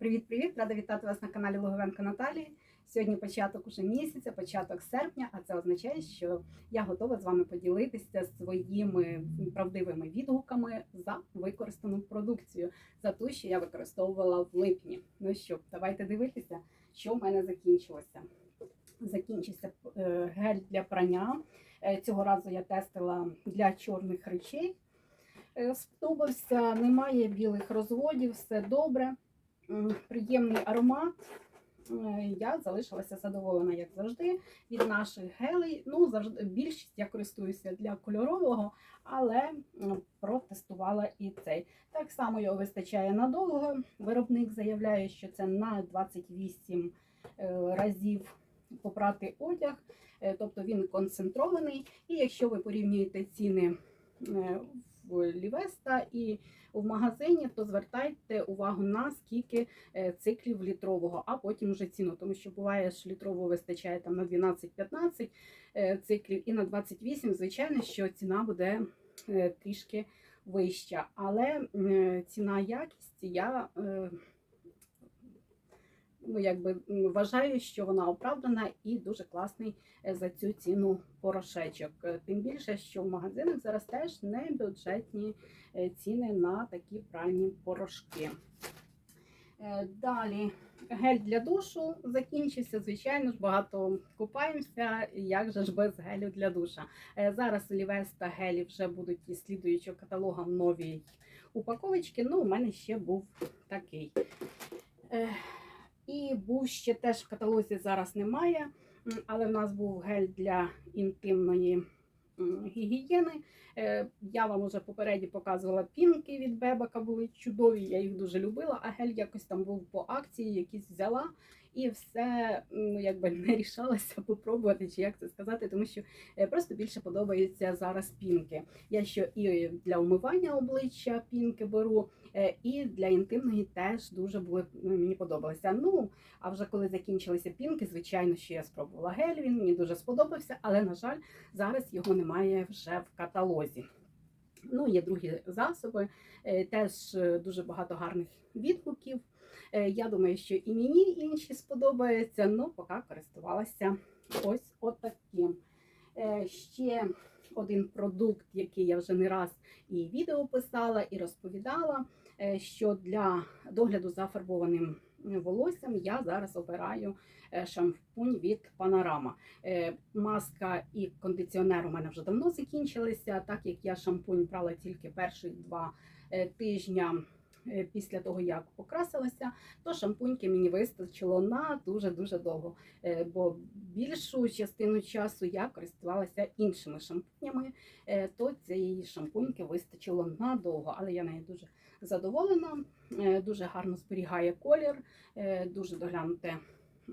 Привіт-привіт! Рада вітати вас на каналі Логовенко Наталії. Сьогодні початок уже місяця, початок серпня, а це означає, що я готова з вами поділитися своїми правдивими відгуками за використану продукцію, за ту, що я використовувала в липні. Ну що, давайте дивитися, що в мене закінчилося. Закінчився е, гель для прання. Е, Цього разу я тестила для чорних речей. Е, Сподобався, немає білих розводів, все добре. Приємний аромат. Е, Я залишилася задоволена, як завжди, від наших гелей. Ну, завжди більшість я користуюся для кольорового, але протестувала і цей. Так само його вистачає надовго. Виробник заявляє, що це на 28 е, разів попрати одяг, Е, тобто він концентрований. І якщо ви порівнюєте ціни Лівеста і в магазині, то звертайте увагу на скільки е, циклів літрового, а потім вже ціну. Тому що буває, що літрового вистачає там на 12-15 е, циклів, і на 28, звичайно, що ціна буде е, трішки вища. Але ціна якість я ну, якби вважаю, що вона оправдана і дуже класний е, за цю ціну порошечок. Е, Тим більше, що в магазинах зараз теж не бюджетні е, ціни на такі пральні порошки. Далі гель для душу закінчився. Звичайно ж, багато купаємося. Як же ж без гелю для душа? Зараз Лівес та гелі вже будуть із слідуючого каталога в новій упаковочці. Ну, у мене ще був такий. І був ще теж в каталозі зараз немає, але в нас був гель для інтимної гігієни. Е, Я вам уже попереді показувала пінки від Бебака, були чудові, я їх дуже любила, а гель якось там був по акції, якийсь взяла. І все ну, якби не рішалася попробувати, чи як це сказати, тому що е, просто більше подобаються зараз пінки. Я ще і для умивання обличчя пінки беру, і для інтимної теж дуже були ну, мені подобалися. Ну а вже коли закінчилися пінки, звичайно, що я спробувала гель. Він мені дуже сподобався, але на жаль, зараз його немає вже в каталозі. Ну, є другі засоби, е, теж е, дуже багато гарних відгуків. Е, Я думаю, що і мені інші сподобаються. Ну, поки користувалася ось отаким. Е, Ще один продукт, який я вже не раз і відео писала, і розповідала, е, що для догляду за фарбованим волоссям я зараз обираю е, шампунь від Панорама. Е, Маска і кондиціонер у мене вже давно закінчилися, так як я шампунь брала тільки перші два тижні. Е, Після того, як покрасилася, то шампуньки мені вистачило на дуже-дуже довго. Е, Бо більшу частину часу я користувалася іншими шампунями, е, то цієї шампуньки вистачило надовго. Але я нею дуже задоволена, дуже гарно зберігає колір, дуже доглянуте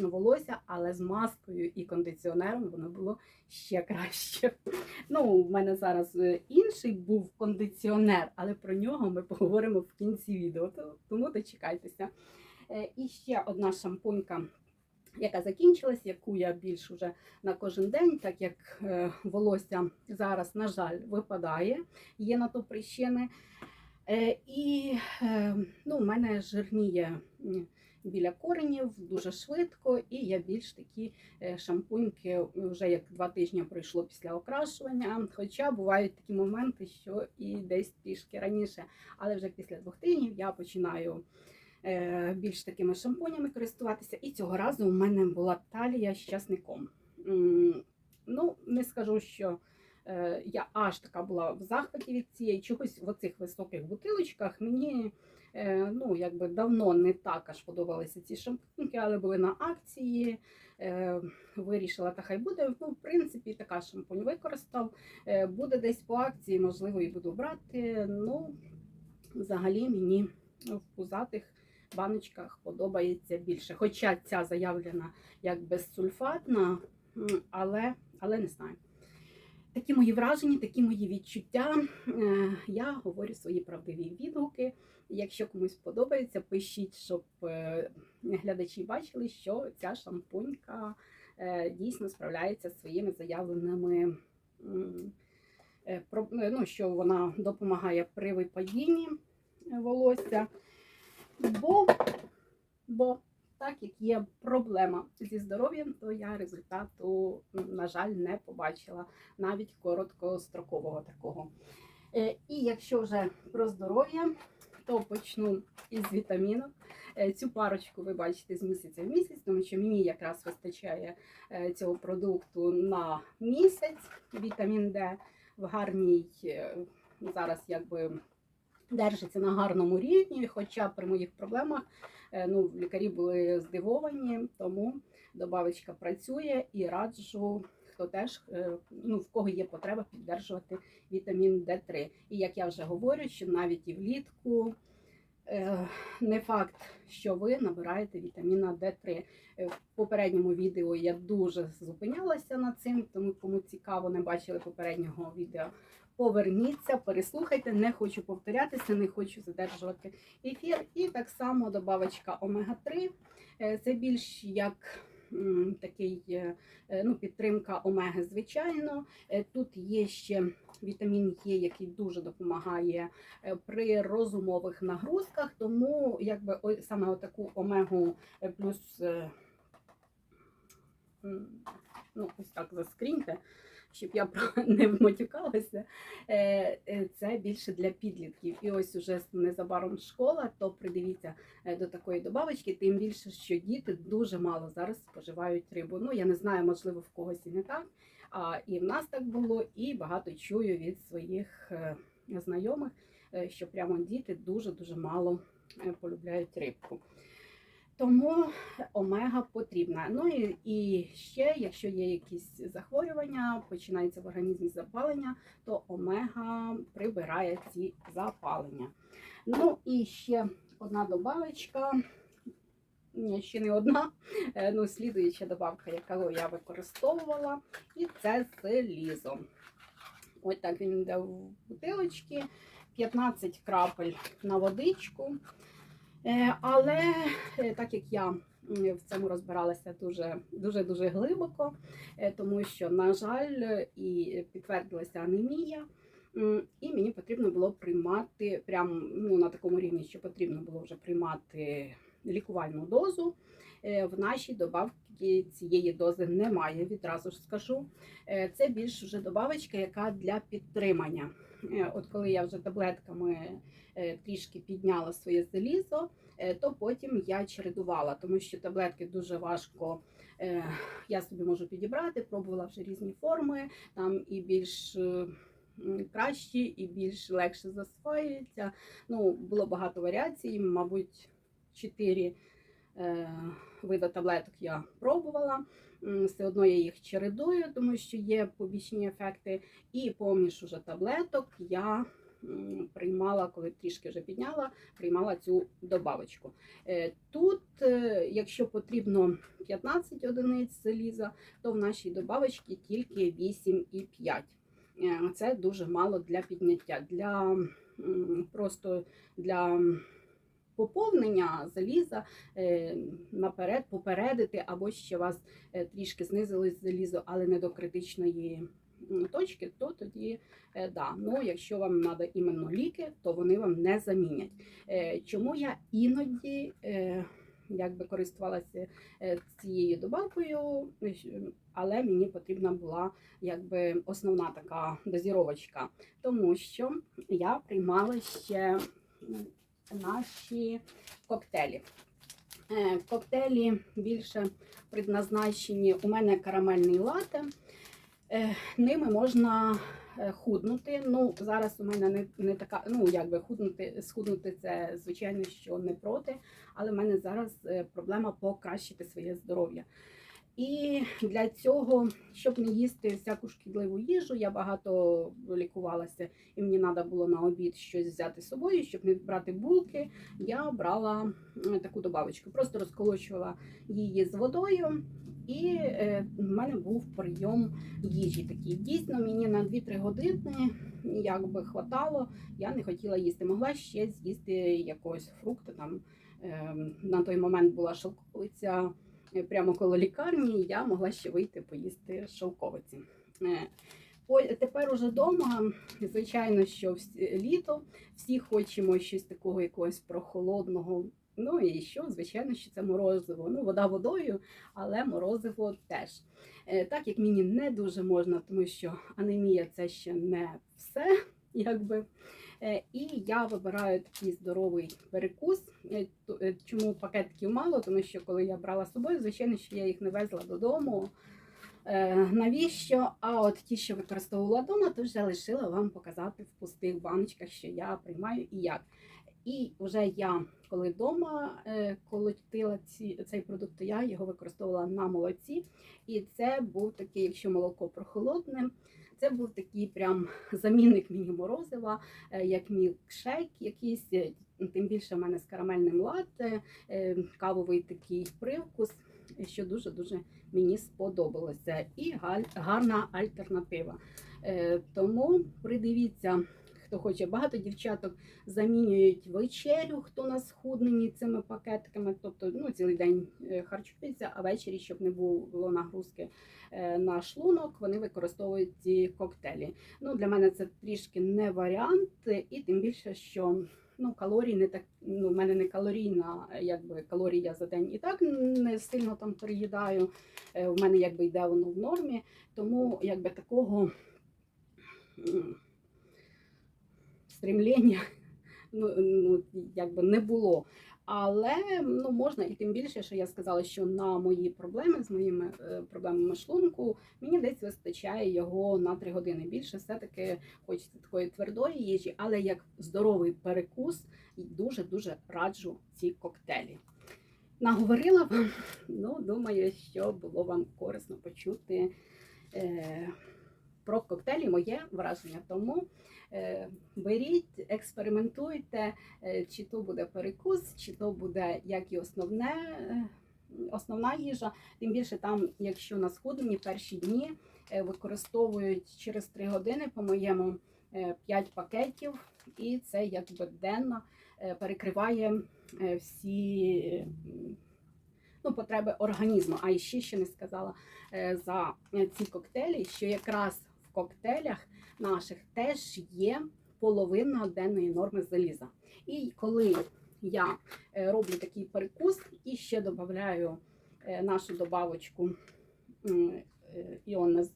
волосся, але з маскою і кондиціонером воно було ще краще. Ну, в мене зараз е, інший був кондиціонер, але про нього ми поговоримо в кінці відео, тому дочекайтеся. Е, І ще одна шампунька. Яка закінчилась, яку я більш уже на кожен день, так як е, волосся зараз, на жаль, випадає, є на то причини. І ну, у мене жирніє біля коренів дуже швидко, і я більш такі е, шампуньки вже як два тижні пройшло після окрашування. Хоча бувають такі моменти, що і десь трішки раніше, але вже після двох тижнів я починаю е, більш такими шампунями користуватися. І цього разу у мене була талія з часником. Ну, не скажу, що е, я аж така була в захваті від цієї чогось в оцих високих бутилочках. Мені ну, якби давно не так аж подобалися ці шампуньки, але були на акції. Е, вирішила, та хай буде. Ну, в принципі, така шампунь використав. Е, буде десь по акції, можливо, і буду брати. Ну, взагалі мені в пузатих баночках подобається більше. Хоча ця заявлена як безсульфатна, але, але не знаю. Такі мої враження, такі мої відчуття. Е, Я говорю свої правдиві відгуки. Якщо комусь подобається, пишіть, щоб е, глядачі бачили, що ця шампунька е, дійсно справляється зі своїми заявленими, ну, що вона допомагає при випадінні волосся. Бо Бо так як є проблема зі здоров'ям, то я результату, на жаль, не побачила навіть короткострокового такого. Е, І якщо вже про здоров'я, то почну із вітамінок. Е, Цю парочку ви бачите з місяця в місяць, тому що мені якраз вистачає е, цього продукту на місяць. Вітамін Д в гарній зараз якби держиться на гарному рівні, хоча при моїх проблемах ну, лікарі були здивовані, тому добавочка працює і раджу. Хто теж е, ну в кого є потреба піддержувати вітамін Д3. І як я вже говорю, що навіть і влітку е, не факт, що ви набираєте вітаміна Д3. Е, В попередньому відео я дуже зупинялася над цим, тому кому цікаво, не бачили попереднього відео. Поверніться, переслухайте, не хочу повторятися, не хочу задержувати ефір. І так само добавочка омега-3. Е, Це більш як такий е, е, ну, підтримка омеги, звичайно. Тут є ще вітамін Е, який дуже допомагає при розумових нагрузках, тому якби саме отаку омегу плюс ну, ось так заскріньте, щоб я про- не вмотюкалася. Е, е, Це більше для підлітків. І ось уже незабаром школа, то придивіться е, до такої добавочки, тим більше, що діти дуже мало зараз споживають рибу. Ну, я не знаю, можливо, в когось і не так. А і в нас так було, і багато чую від своїх знайомих, що прямо діти дуже-дуже мало е, полюбляють рибку. Тому омега потрібна. Ну і, і ще, якщо є якісь захворювання, починається в організмі запалення, то омега прибирає ці запалення. Ну і ще одна добавочка. Ні, ще не одна. Е, Ну, слідуюча добавка, яку я використовувала, і це залізо. Ось так він йде в бутилочки, 15 крапель на водичку. Е, Але е, так як я в цьому розбиралася дуже дуже дуже глибоко, е, тому що, на жаль, і підтвердилася анемія. І мені потрібно було приймати прямо ну, на такому рівні, що потрібно було вже приймати лікувальну дозу. В нашій добавці цієї дози немає, відразу ж скажу. Е, Це більш вже добавочка, яка для підтримання. Е, От коли я вже таблетками е, трішки підняла своє залізо, то потім я чередувала, тому що таблетки дуже важко. Я собі можу підібрати, пробувала вже різні форми, там і більш кращі, і більш легше засвоюються. Ну, було багато варіацій, мабуть, чотири види таблеток я пробувала. Все одно я їх чередую, тому що є побічні ефекти. І поміж уже таблеток я приймала, коли трішки вже підняла, приймала цю добавочку. Е, Тут, е, якщо потрібно 15 одиниць заліза, то в нашій добавочці тільки 8,5. Е, Це дуже мало для підняття. Для просто для поповнення заліза е, наперед попередити, або ще вас е, трішки знизилось залізо, але не до критичної точки, то тоді е, да. Ну, якщо вам треба іменно ліки, то вони вам не замінять. Чому я іноді якби користувалася цією добавкою, але мені потрібна була якби основна така дозіровочка, тому що я приймала ще наші коктейлі. Е, Коктейлі більше предназначені. У мене карамельний лате. Е, Ними можна е, худнути. Ну, зараз у мене не, не така, ну якби худнути, схуднути це, звичайно, що не проти, але в мене зараз проблема покращити своє здоров'я. І для цього, щоб не їсти всяку шкідливу їжу, я багато лікувалася, і мені треба було на обід щось взяти з собою, щоб не брати булки. Я брала таку добавочку, просто розколочувала її з водою, і е, в мене був прийом їжі такий. Дійсно, мені на 2-3 години якби хватало, я не хотіла їсти. Могла ще з'їсти якогось фрукта. Там е, на той момент була шовковиця е, прямо коло лікарні. Я могла ще вийти поїсти шовковиці. Е, тепер уже вдома, звичайно, що літо, всі хочемо щось такого якогось прохолодного, Ну і що, звичайно, що це морозиво. Ну, вода водою, але морозиво теж. Е, Так як мені не дуже можна, тому що анемія це ще не все, якби. Е, І я вибираю такий здоровий перекус. Е, е, Чому пакетиків мало? Тому що коли я брала з собою, звичайно, що я їх не везла додому. Навіщо? А от ті, що використовувала вдома, то вже лишила вам показати в пустих баночках, що я приймаю і як. І вже я, коли вдома колотила ці, цей продукт, то я його використовувала на молоці. І це був такий, якщо молоко прохолодне, це був такий прям замінник мені морозива, е, як мілкшейк якийсь. е, Тим більше в мене з карамельним латте, е, кавовий такий привкус, що дуже-дуже мені сподобалося. І гарна альтернатива. Тому придивіться, хто хоче. Багато дівчаток замінюють вечерю, хто на схудненні цими пакетиками, тобто ну, цілий день е, харчується, а ввечері, щоб не було нагрузки е, на шлунок, вони використовують ці коктейлі. Ну, для мене це трішки не варіант, і тим більше, що ну, калорій не так, ну, в мене не калорійна, якби калорій я за день і так не сильно там переїдаю. Е, В мене якби йде воно в нормі, тому якби такого м, стремлення ну, ну, якби не було. Але ну, можна, і тим більше, що я сказала, що на мої проблеми з моїми е, проблемами шлунку мені десь вистачає його на 3 години. Більше все-таки хочеться такої твердої їжі, але як здоровий перекус, дуже дуже раджу ці коктейлі. Наговорила вам, ну думаю, що було вам корисно почути е, про коктейлі моє враження. Тому е, беріть, експериментуйте, е, чи то буде перекус, чи то буде як і основне, е, основна їжа. Тим більше там, якщо на схуденні перші дні використовують через 3 години, по-моєму, 5 пакетів, і це якби денно перекриває всі ну, потреби організму. А ще ще не сказала за ці коктейлі, що якраз коктейлях наших теж є половина денної норми заліза. І коли я е, роблю такий перекус і ще додаю е, нашу добавочку е, іонне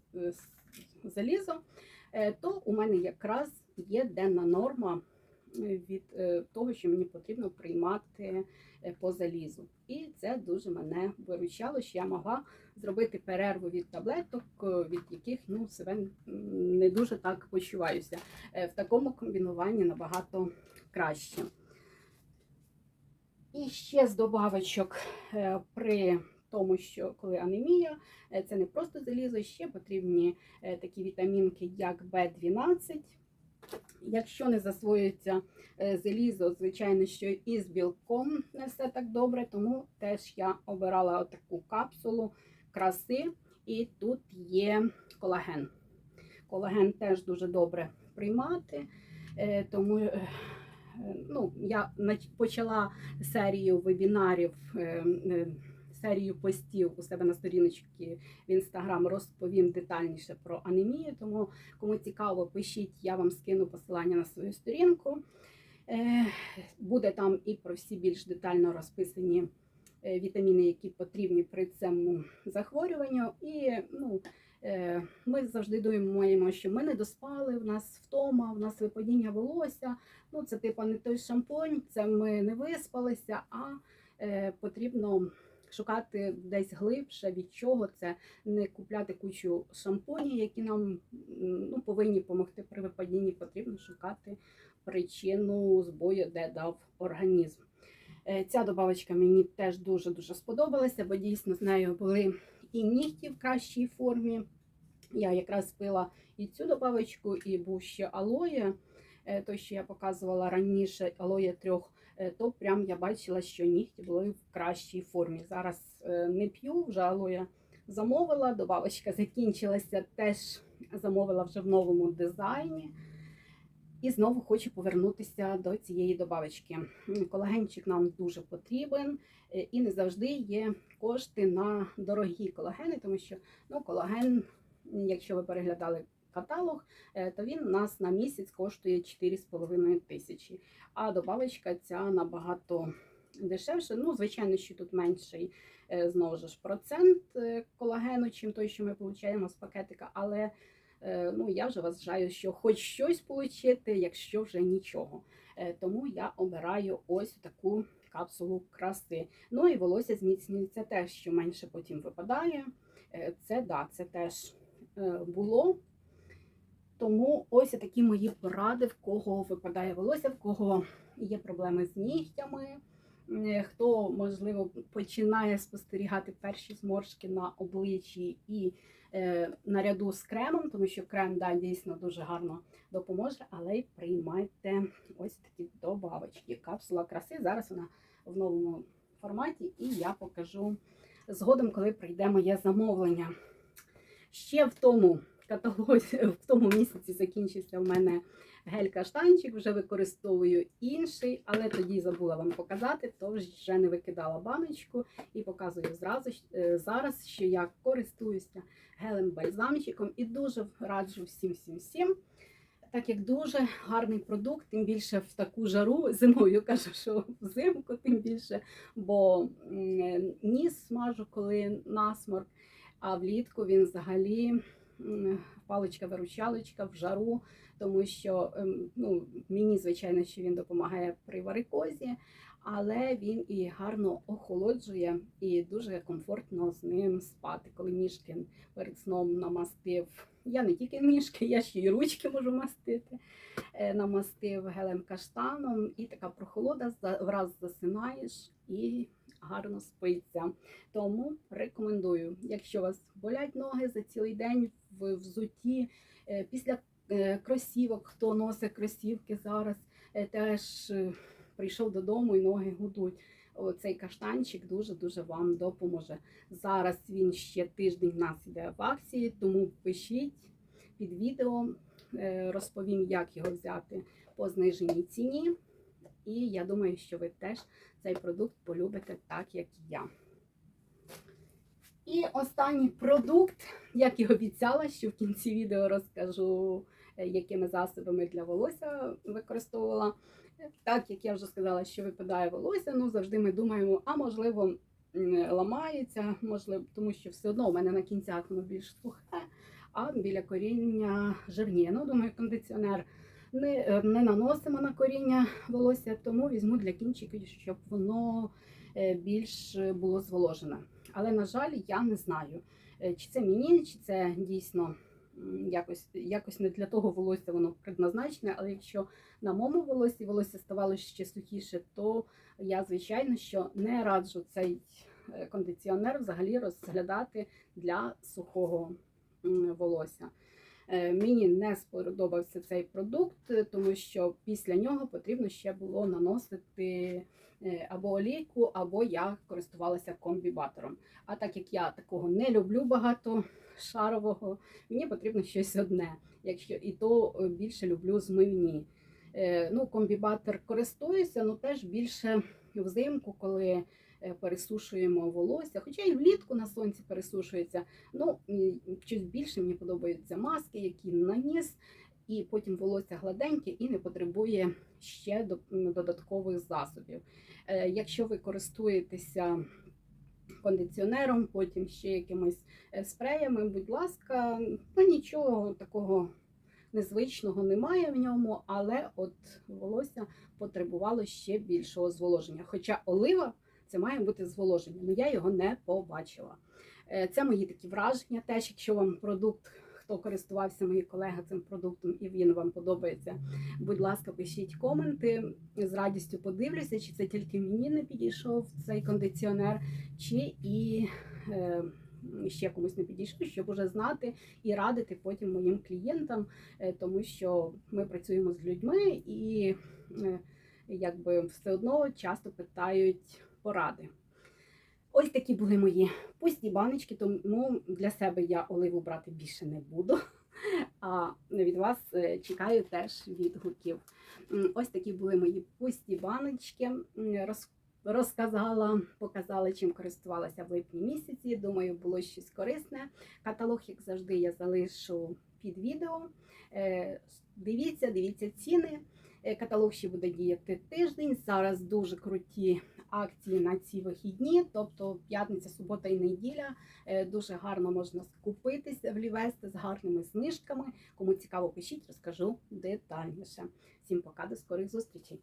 залізо, то у мене якраз є денна норма від е, того, що мені потрібно приймати е, по залізу. І це дуже мене виручало, що я могла зробити перерву від таблеток, е, від яких ну, себе не дуже так почуваюся. В такому комбінуванні набагато краще. І ще з добавочок при тому, що коли анемія, це не просто залізо, ще потрібні такі вітамінки, як В12. Якщо не засвоюється е, залізо, звичайно, що і з білком не все так добре, тому теж я обирала таку капсулу краси, і тут є колаген. Колаген теж дуже добре приймати, е, тому е, ну, я почала серію вебінарів, серію постів у себе на сторіночці в інстаграм розповім детальніше про анемію. Тому кому цікаво, пишіть, я вам скину посилання на свою сторінку. Е, Буде там і про всі більш детально розписані е, вітаміни, які потрібні при цьому захворюванню. І ну, е, ми завжди думаємо, що ми не доспали, в нас втома, в нас випадіння волосся. Ну, це типу не той шампунь, це ми не виспалися, а потрібно шукати десь глибше, від чого це не купляти кучу шампунів, які нам ну, повинні допомогти при випадінні. Потрібно шукати причину збою, де дав організм. Е, Ця добавочка мені теж дуже дуже сподобалася, бо дійсно з нею були і нігті в кращій формі. Я якраз пила і цю добавочку, і був ще алоє, е, той, що я показувала раніше, алоє трьох, то прям я бачила, що нігті були в кращій формі. Зараз е, не п'ю, вже алоє замовила, добавочка закінчилася, теж замовила вже в новому дизайні. І знову хочу повернутися до цієї добавочки. Колагенчик нам дуже потрібен, е, і не завжди є кошти на дорогі колагени, тому що ну, колаген, якщо ви переглядали каталог, е, то він у нас на місяць коштує 4,5 тисячі. А добавочка ця набагато дешевше. Ну, звичайно, що тут менший е, знову ж процент е, колагену, чим той, що ми отримуємо з пакетика, але ну, я вже вважаю, що хоч щось отримати, якщо вже нічого. Тому я обираю ось таку капсулу краси. Ну і волосся зміцнюється теж, що менше потім випадає. Це да, це теж було. Тому ось такі мої поради, в кого випадає волосся, в кого є проблеми з нігтями, е, хто, можливо, починає спостерігати перші зморшки на обличчі і е, наряду з кремом, тому що крем да, дійсно дуже гарно допоможе, але й приймайте ось такі добавочки. Капсула краси. Зараз вона в новому форматі, і я покажу згодом, коли прийде моє замовлення. Ще в тому каталозі, в тому місяці закінчився в мене гель-каштанчик, вже використовую інший, але тоді забула вам показати, то вже не викидала баночку і показую зразу е, зараз, що я користуюся гелем-бальзамчиком і дуже раджу всім всім всім. Так як дуже гарний продукт, тим більше в таку жару зимою кажу, що взимку, тим більше, бо ніс смажу, коли насморк, а влітку він взагалі паличка-виручалочка в жару, тому що ем, ну, мені, звичайно, що він допомагає при варикозі, але він і гарно охолоджує і дуже комфортно з ним спати, коли ніжки перед сном намастив. Я не тільки ніжки, я ще й ручки можу мастити. Е, Намастив гелем каштаном, і така прохолода враз засинаєш і гарно спиться. Тому рекомендую, якщо у вас болять ноги за цілий день в взутті, е, після е, кросівок, хто носить кросівки зараз, е, теж прийшов додому і ноги гудуть. Оцей каштанчик дуже-дуже вам допоможе. Зараз він ще тиждень в нас іде в акції, тому пишіть під відео, розповім, як його взяти по зниженій ціні. І я думаю, що ви теж цей продукт полюбите так, як і я. І останній продукт, як і обіцяла, що в кінці відео розкажу, е, якими засобами для волосся використовувала. Так як я вже сказала, що випадає волосся, ну завжди ми думаємо, а можливо ламається, можливо, тому що все одно у мене на кінцях воно більш сухе, а біля коріння жирніє. Ну, думаю, кондиціонер не, е, не наносимо на коріння волосся, тому візьму для кінчиків, щоб воно е, більш було зволожене. Але, на жаль, я не знаю, е, чи це мені, чи це дійсно якось, якось не для того волосся воно предназначене, але якщо на моєму волосі волосся ставало ще сухіше, то я, звичайно, що не раджу цей е, кондиціонер взагалі розглядати для сухого волосся. Е, Мені не сподобався цей продукт, тому що після нього потрібно ще було наносити або олійку, або я користувалася комбібатором. А так як я такого не люблю багато шарового, мені потрібно щось одне. Якщо і то е, більше люблю змивні. Е, Ну, комбібатор користуюся, але теж більше взимку, коли е, пересушуємо волосся, хоча і влітку на сонці пересушується. Ну, щось більше мені подобаються маски, які наніс, і потім волосся гладеньке і не потребує ще до- додаткових засобів. Е, Якщо ви користуєтеся кондиціонером, потім ще якимись е, спреями, будь ласка, ну нічого такого незвичного немає в ньому, але от волосся потребувало ще більшого зволоження. Хоча олива це має бути зволоження, але я його не побачила. Е, Це мої такі враження. Теж, якщо вам продукт, хто користувався мої колеги цим продуктом, і він вам подобається, будь ласка, пишіть коменти. З радістю подивлюся, чи це тільки мені не підійшов цей кондиціонер, чи і е, ще комусь не підійшов, щоб уже знати і радити потім моїм клієнтам, е, тому що ми працюємо з людьми і е, якби все одно часто питають поради. Ось такі були мої пусті баночки, тому для себе я оливу брати більше не буду. А від вас е, чекаю теж відгуків. Ось такі були мої пусті баночки. Розказала, показала, чим користувалася в липні місяці. Думаю, було щось корисне. Каталог, як завжди, я залишу під відео. Е, Дивіться, дивіться ціни. Е, Каталог ще буде діяти тиждень. Зараз дуже круті акції на ці вихідні, тобто п'ятниця, субота і неділя. Е, Дуже гарно можна скупитись в Лівести з гарними знижками. Кому цікаво, пишіть, розкажу детальніше. Всім пока, до скорих зустрічей.